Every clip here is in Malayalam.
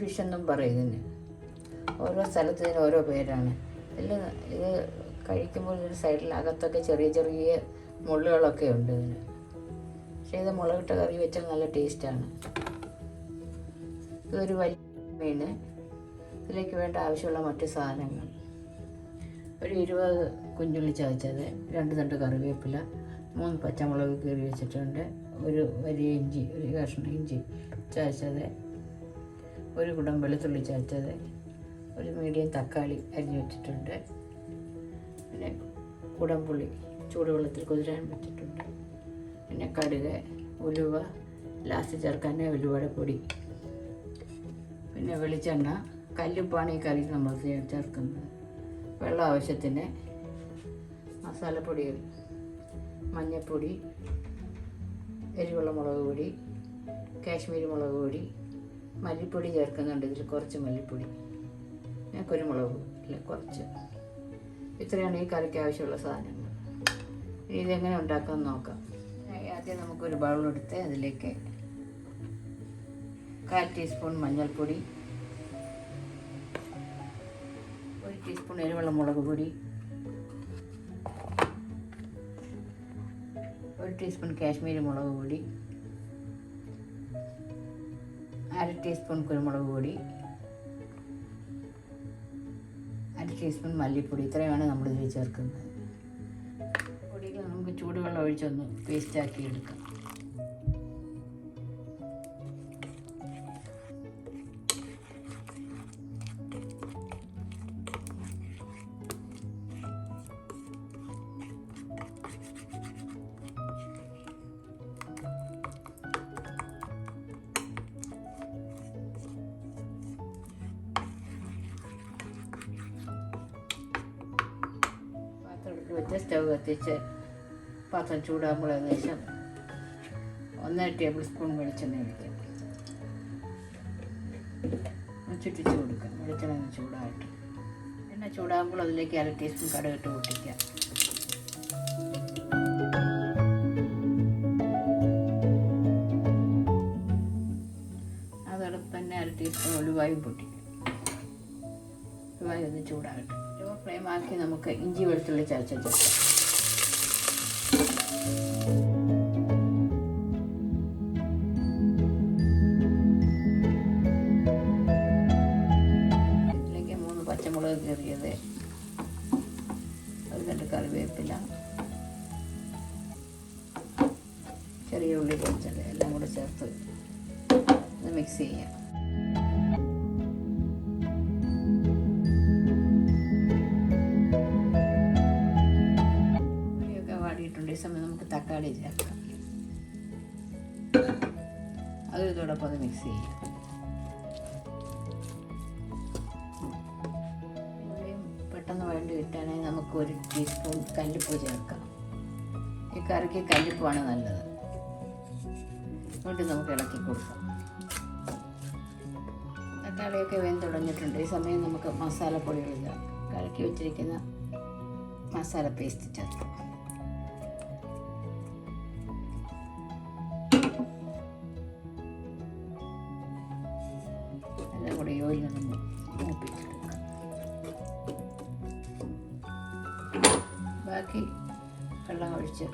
ഫിഷ് എന്നും പറയും ഇതിന് ഓരോ സ്ഥലത്തിന് ഓരോ പേരാണ്. ഇതിൽ ഇത് കഴിക്കുമ്പോൾ ഇതിന് സൈഡിൽ അകത്തൊക്കെ ചെറിയ ചെറിയ മുള്ളുകളൊക്കെ ഉണ്ട് ഇതിന്. പക്ഷേ ഇത് മുളകിട്ട കറി വെച്ചാൽ നല്ല ടേസ്റ്റാണ് ഇതൊരു വലിയ മീൻ ഇതിലേക്ക് വേണ്ട ആവശ്യമുള്ള മറ്റ് സാധനങ്ങൾ. ഒരു ഇരുപത് കുഞ്ഞുള്ളി ചതച്ചത് രണ്ട് തണ്ട് കറിവേപ്പില മൂന്ന് പച്ചമുളക് കീറി വെച്ചിട്ടുണ്ട് ഒരു വലിയ ഇഞ്ചി ഒരു കഷ്ണം ഇഞ്ചി ചതച്ചത് ഒരു കുടം വെളുത്തുള്ളി ചതച്ചത് ഒരു മീഡിയം തക്കാളി അരിഞ്ഞു വെച്ചിട്ടുണ്ട്. പിന്നെ കുടംപുളി ചൂടുവെള്ളത്തിൽ കുതിരാൻ വെച്ചിട്ടുണ്ട്. പിന്നെ കടുക് ഉലുവ ലാസ്റ്റ് ചേർക്കാൻ ഉലുവയുടെ പൊടി. പിന്നെ വെളിച്ചെണ്ണ കല്ലുപ്പാണ് ഈ കറി നമ്മൾ ചേർക്കുന്നത്. വെള്ളം ആവശ്യത്തിന് മസാലപ്പൊടികൾ മഞ്ഞൾപ്പൊടി എരിവുള്ള മുളക് പൊടി കാശ്മീരി മുളക് പൊടി മല്ലിപ്പൊടി ചേർക്കുന്നുണ്ട്. ഇതിൽ കുറച്ച് മല്ലിപ്പൊടി. പിന്നെ കുരുമുളക് ഇല്ല കുറച്ച്. ഇത്രയാണ് ഈ കറിക്ക് ആവശ്യമുള്ള സാധനങ്ങൾ. ഇതെങ്ങനെ ഉണ്ടാക്കാമെന്ന് നോക്കാം. ആദ്യം നമുക്കൊരു ബൗളെടുത്ത് അതിലേക്ക് കാൽ ടീസ്പൂൺ മഞ്ഞൾപ്പൊടി ഒരു ടീസ്പൂൺ എരിവുള്ള മുളക് പൊടി ഒരു ടീസ്പൂൺ കാശ്മീരി മുളക് പൊടി ടീസ്പൂൺ കുരുമുളക് പൊടി അര ടീസ്പൂൺ മല്ലിപ്പൊടി ഇത്രയാണ് നമ്മൾ ഇതിൽ ചേർക്കുന്നത്. പൊടികൾ നമുക്ക് ചൂടുവെള്ളം ഒഴിച്ചൊന്ന് പേസ്റ്റാക്കി എടുക്കാം. വെച്ച് സ്റ്റവ് കത്തിച്ച് പാത്രം ചൂടാകുമ്പോൾ ഏകദേശം ഒന്നര ടേബിൾ സ്പൂൺ വെളിച്ചെണ്ണ ഒഴിക്കാം. ചുറ്റിച്ച് കൊടുക്കാം. വെളിച്ചെണ്ണ ചൂടായിട്ട് എണ്ണ ചൂടാകുമ്പോൾ അതിലേക്ക് അര ടീസ്പൂൺ കടുകിട്ട് പൊട്ടിക്കാം. അതോടൊപ്പം തന്നെ അര ടീസ്പൂൺ ഒലിവായും പൊട്ടിക്കും. ഒലിവായും ഒന്ന് ചൂടാകട്ടെ. ആക്കി നമുക്ക് ഇഞ്ചി വെളുത്തുള്ളി ചതച്ച ചേർക്കാം ഇതിലേക്ക് മൂന്ന് പച്ചമുളക് കയറിയത് അത് രണ്ട് കറിവേപ്പില ചെറിയ ഉള്ളി പൊടിച്ചത് എല്ലാം കൂടെ ചേർത്ത് മിക്സ് ചെയ്യാം. ചേർക്കാം. അത് ഇതോടൊപ്പം ഒന്ന് മിക്സ് ചെയ്യാം. പെട്ടെന്ന് വഴണ്ടി കിട്ടാനായി നമുക്ക് ഒരു ടീസ്പൂൺ കല്ലുപ്പ് ചേർക്കാം. ഈ കറിക്ക് കല്ലുപ്പാണ് നല്ലത്. എന്നിട്ട് നമുക്ക് ഇളക്കി കൊടുക്കാം. തക്കാളിയൊക്കെ വെന്തുടഞ്ഞിട്ടുണ്ട് ഈ സമയം നമുക്ക് മസാലപ്പൊടികൾ ചേർക്കാം. കലക്കി വെച്ചിരിക്കുന്ന മസാല പേസ്റ്റ് ചേർക്കാം. ഓയിൽ നിന്ന് മൂപ്പിച്ചെടുക്കാം. ബാക്കി വെള്ളം ഒഴിച്ച്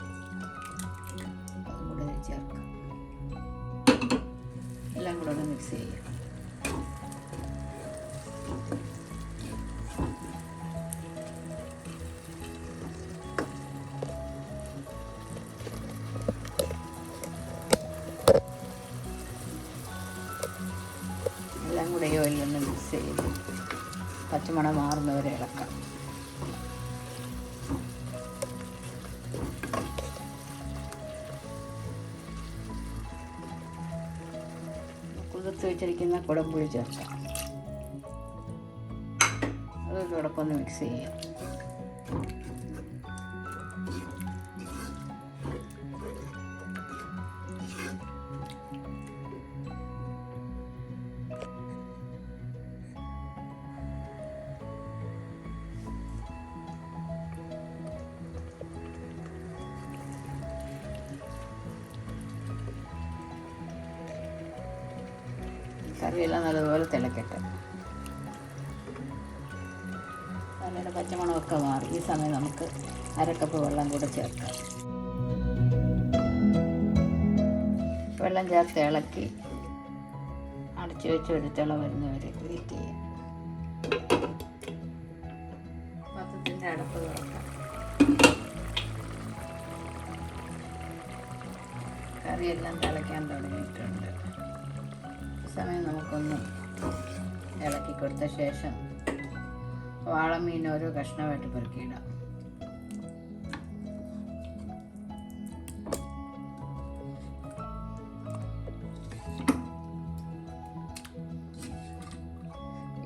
അതും കൂടെ ചേർക്കാം. എല്ലാം കൂടെ ഒന്ന് മിക്സ് ചെയ്യാം. പച്ചമണം മാറുന്നവരെ ഇളക്കാം. കുതിർത്ത് വെച്ചിരിക്കുന്ന കുടംപുളി ചേർക്കാം. അത് ഒന്ന് മിക്സ് ചെയ്യാം. കറിയെല്ലാം നല്ലതുപോലെ തിളക്കട്ടെ. നല്ലൊരു പച്ചമണമൊക്കെ മാറി. ഈ സമയം നമുക്ക് അരക്കപ്പ് വെള്ളം കൂടെ ചേർക്കാം. വെള്ളം ചേർത്ത് ഇളക്കി അടച്ചു വെച്ച് ഒരു തിള വരുന്നവരെ വെയിറ്റ് ചെയ്യാം. പത്രത്തിന്റെ അടപ്പ് തുറക്കാം. കറിയെല്ലാം തിളയ്ക്കാൻ തുടങ്ങിയിട്ടുണ്ട്. സമയം നമുക്കൊന്ന് ഇളക്കി കൊടുത്ത ശേഷം വാളമീൻ ഓരോ കഷ്ണമായിട്ട് പെറുക്കിയിടാം.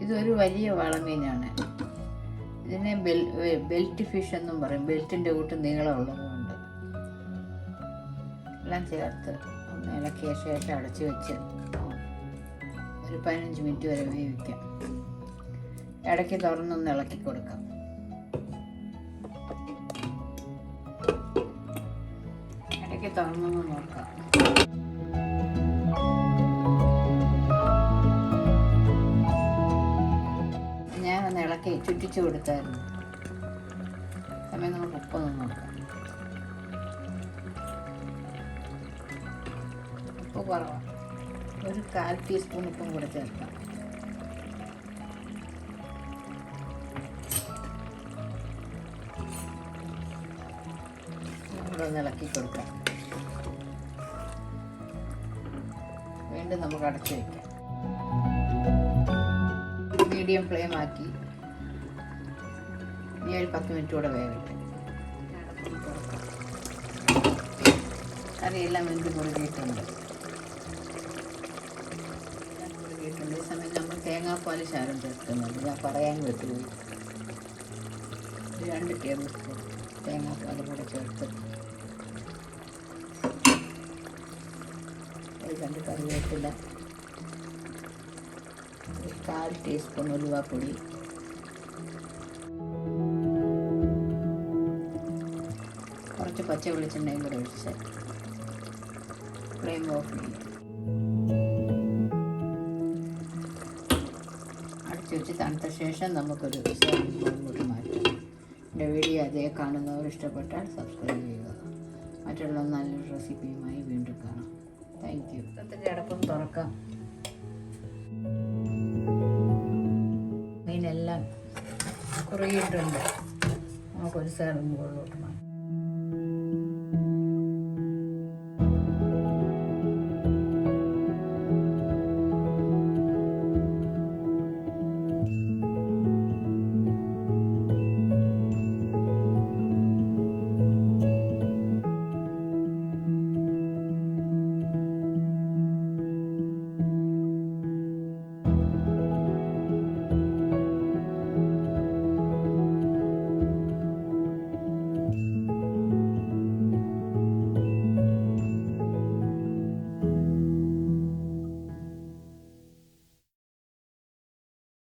ഇതൊരു വലിയ വാളമീനാണ് ഇതിനെ ബെൽ ബെൽറ്റ് ഫിഷ് എന്നും പറയും. ബെൽറ്റിന്റെ കൂട്ട് നീളമുള്ളതുകൊണ്ട് എല്ലാം ചേർത്ത് ഒന്ന് ഇളക്കിയ ശേഷം അടച്ചു വെച്ച് ഒരു പതിനഞ്ച് മിനിറ്റ് വരെ വേവിക്കാം. ഇടയ്ക്ക് തുറന്നൊന്ന് ഇളക്കി കൊടുക്കാം. ഇടയ്ക്ക് തുറന്നൊന്ന് നോക്കാം. ഇളക്കി ചുറ്റിച്ചു കൊടുത്തായിരുന്നു. സമയം നമുക്ക് ഉപ്പൊന്ന് നോക്കാം. ഉപ്പ് കുറവാണ് ഒരു കാൽ ടീസ്പൂൺ ഉപ്പും കൂടെ ചേർക്കാം. ഇളക്കി കൊടുക്കാം. വീണ്ടും നമുക്ക് അടച്ചു വയ്ക്കാം മീഡിയം ഫ്ലെയിം ആക്കി ഈ ഒരു പത്ത് മിനിറ്റ് കൂടെ വേവിട്ട് കറിയെല്ലാം വെന്ത് കുറുകിയിട്ടുണ്ട് ഈ നമ്മൾ തേങ്ങാപ്പാൽ ശാരം ചേർക്കുന്നത്. ഞാൻ പറയാൻ വിട്ടുപോയി രണ്ട് ടേബിൾ സ്പൂൺ തേങ്ങാപ്പാൽ കൂടെ ചേർത്ത് രണ്ട് കറിവേപ്പില കാൽ ടീസ്പൂൺ ഉലുവാപ്പൊടി കുറച്ച് പച്ച വെളിച്ചെണ്ണയും കൂടെ ഒഴിച്ച് ഫ്ലെയിം ഓഫ് ചെയ്യും. ശേഷം നമുക്കൊരു ബൗളിലോട്ട് മാറ്റാം. എന്റെ വീഡിയോ അതേ കാണുന്നവർ ഇഷ്ടപ്പെട്ടാൽ സബ്സ്ക്രൈബ് ചെയ്യുക. മറ്റുള്ള നല്ലൊരു റെസിപ്പിയുമായി വീണ്ടും കാണാം. താങ്ക് യു പത്രത്തിന്റെ അടപ്പം തുറക്കാം. മീനെല്ലാം കുറുകിയിട്ടുണ്ട് നമുക്കൊരു സർവിംഗ് മുകളിലോട്ട് മാറ്റാം.